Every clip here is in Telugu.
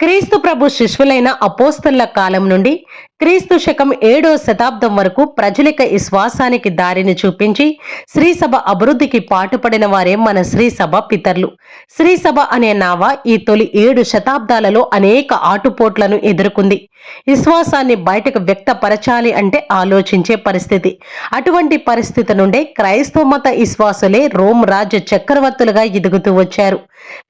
క్రీస్తు ప్రభు శిష్యులైన అపోస్తల కాలం నుండి క్రీస్తు శకం ఏడో శతాబ్దం వరకు ప్రజలిక విశ్వాసానికి దారిని చూపించి శ్రీసభ అభివృద్ధికి పాటుపడిన వారే మన శ్రీసభ పితరులు. శ్రీసభ అనే నావ ఈ తొలి ఏడు శతాబ్దాలలో అనేక ఆటుపోట్లను ఎదుర్కొంది. విశ్వాసాన్ని బయటకు వ్యక్తపరచాలి అంటే ఆలోచించే పరిస్థితి. అటువంటి పరిస్థితి నుండే క్రైస్తవ మత విశ్వాసులే రోమ్ రాజ్య చక్రవర్తులుగా ఎదుగుతూ వచ్చారు.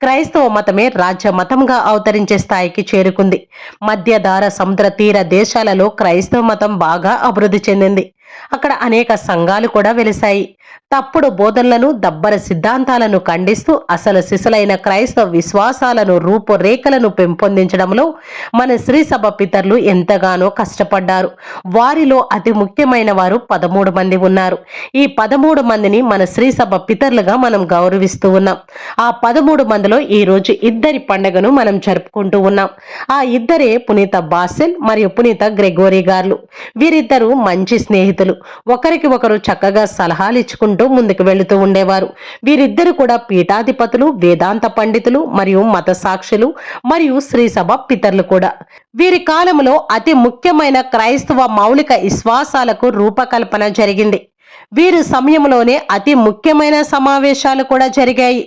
క్రైస్తవ మతమే రాజ్య మతంగా అవతరించే స్థాయికి చేరుకుంది. మధ్యధార సముద్ర తీర దేశాలలో క్రైస్తవ మతం బాగా అభివృద్ధి చెందింది. అక్కడ అనేక సంఘాలు కూడా వెలిశాయి. తప్పుడు బోధనలను దబ్బర సిద్ధాంతాలను ఖండిస్తూ అసలు సిసలైన క్రైస్తవ విశ్వాసాలను రూపురేఖలను పెంపొందించడంలో మన శ్రీ సభ పితరులు ఎంతగానో కష్టపడ్డారు. వారిలో అతి ముఖ్యమైన వారు పదమూడు మంది ఉన్నారు. ఈ పదమూడు మందిని మన శ్రీ సభ పితరులుగా మనం గౌరవిస్తూ ఉన్నాం. ఆ పదమూడు మందిలో ఈ రోజు ఇద్దరి పండుగను మనం జరుపుకుంటూ ఉన్నాం. ఆ ఇద్దరే పునీత బాసెల్ మరియు పునీత గ్రెగోరీ గారు వీరిద్దరూ మంచి స్నేహితులు ఒకరికి ఒకరు చక్కగా సలహాలు ఇచ్చుకుంటూ ముందుకు వెళుతూ ఉండేవారు. వీరిద్దరు కూడా పీఠాధిపతులు వేదాంత పండితులు మరియు మత సాక్షులు మరియు శ్రీసభ పితరులు కూడా. వీరి కాలంలో అతి ముఖ్యమైన క్రైస్తవ మౌలిక విశ్వాసాలకు రూపకల్పన జరిగింది. వీరి సమయంలోనే అతి ముఖ్యమైన సమావేశాలు కూడా జరిగాయి.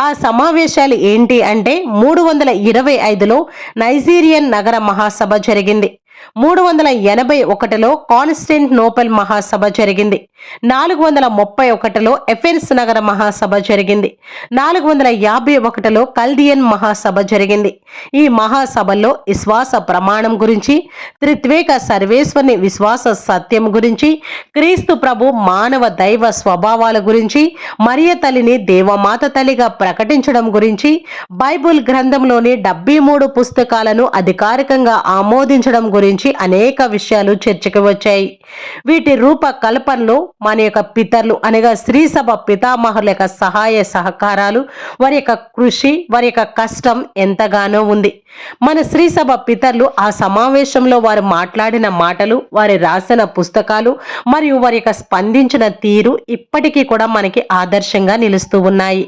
ఆ సమావేశాలు ఏంటి అంటే మూడు వందల ఇరవై ఐదులో నైజీరియన్ నగర మహాసభ జరిగింది. మూడు వందల ఎనభై ఒకటిలో కాన్స్టెంట్ నోపెల్ మహాసభ జరిగింది. నాలుగు వందల ముప్పై ఒకటిలో ఎఫెన్స్ నగర మహాసభ జరిగింది. నాలుగు వందల యాభై ఒకటిలో కల్దియన్ మహాసభ జరిగింది. ఈ మహాసభల్లో విశ్వాస ప్రమాణం గురించి త్రిత్వేక సర్వేశ్వరుని విశ్వాస సత్యం గురించి క్రీస్తు ప్రభు మానవ దైవ స్వభావాల గురించి మరియ తల్లిని దేవమాత తల్లిగా ప్రకటించడం గురించి బైబుల్ గ్రంథంలోని డెబ్బై మూడు పుస్తకాలను అధికారికంగా ఆమోదించడం గురించి అనేక విషయాలు చర్చకు వచ్చాయి. వీటి రూపకల్పనలో మన యొక్క పితరులు అనగా స్త్రీ సభ పితామహుల యొక్క సహాయ సహకారాలు వారి యొక్క కృషి వారి యొక్క కష్టం ఎంతగానో ఉంది. మన స్త్రీ సభ పితరులు ఆ సమావేశంలో వారు మాట్లాడిన మాటలు వారి రాసిన పుస్తకాలు మరియు వారి యొక్క స్పందించిన తీరు ఇప్పటికీ కూడా మనకి ఆదర్శంగా నిలుస్తూ ఉన్నాయి.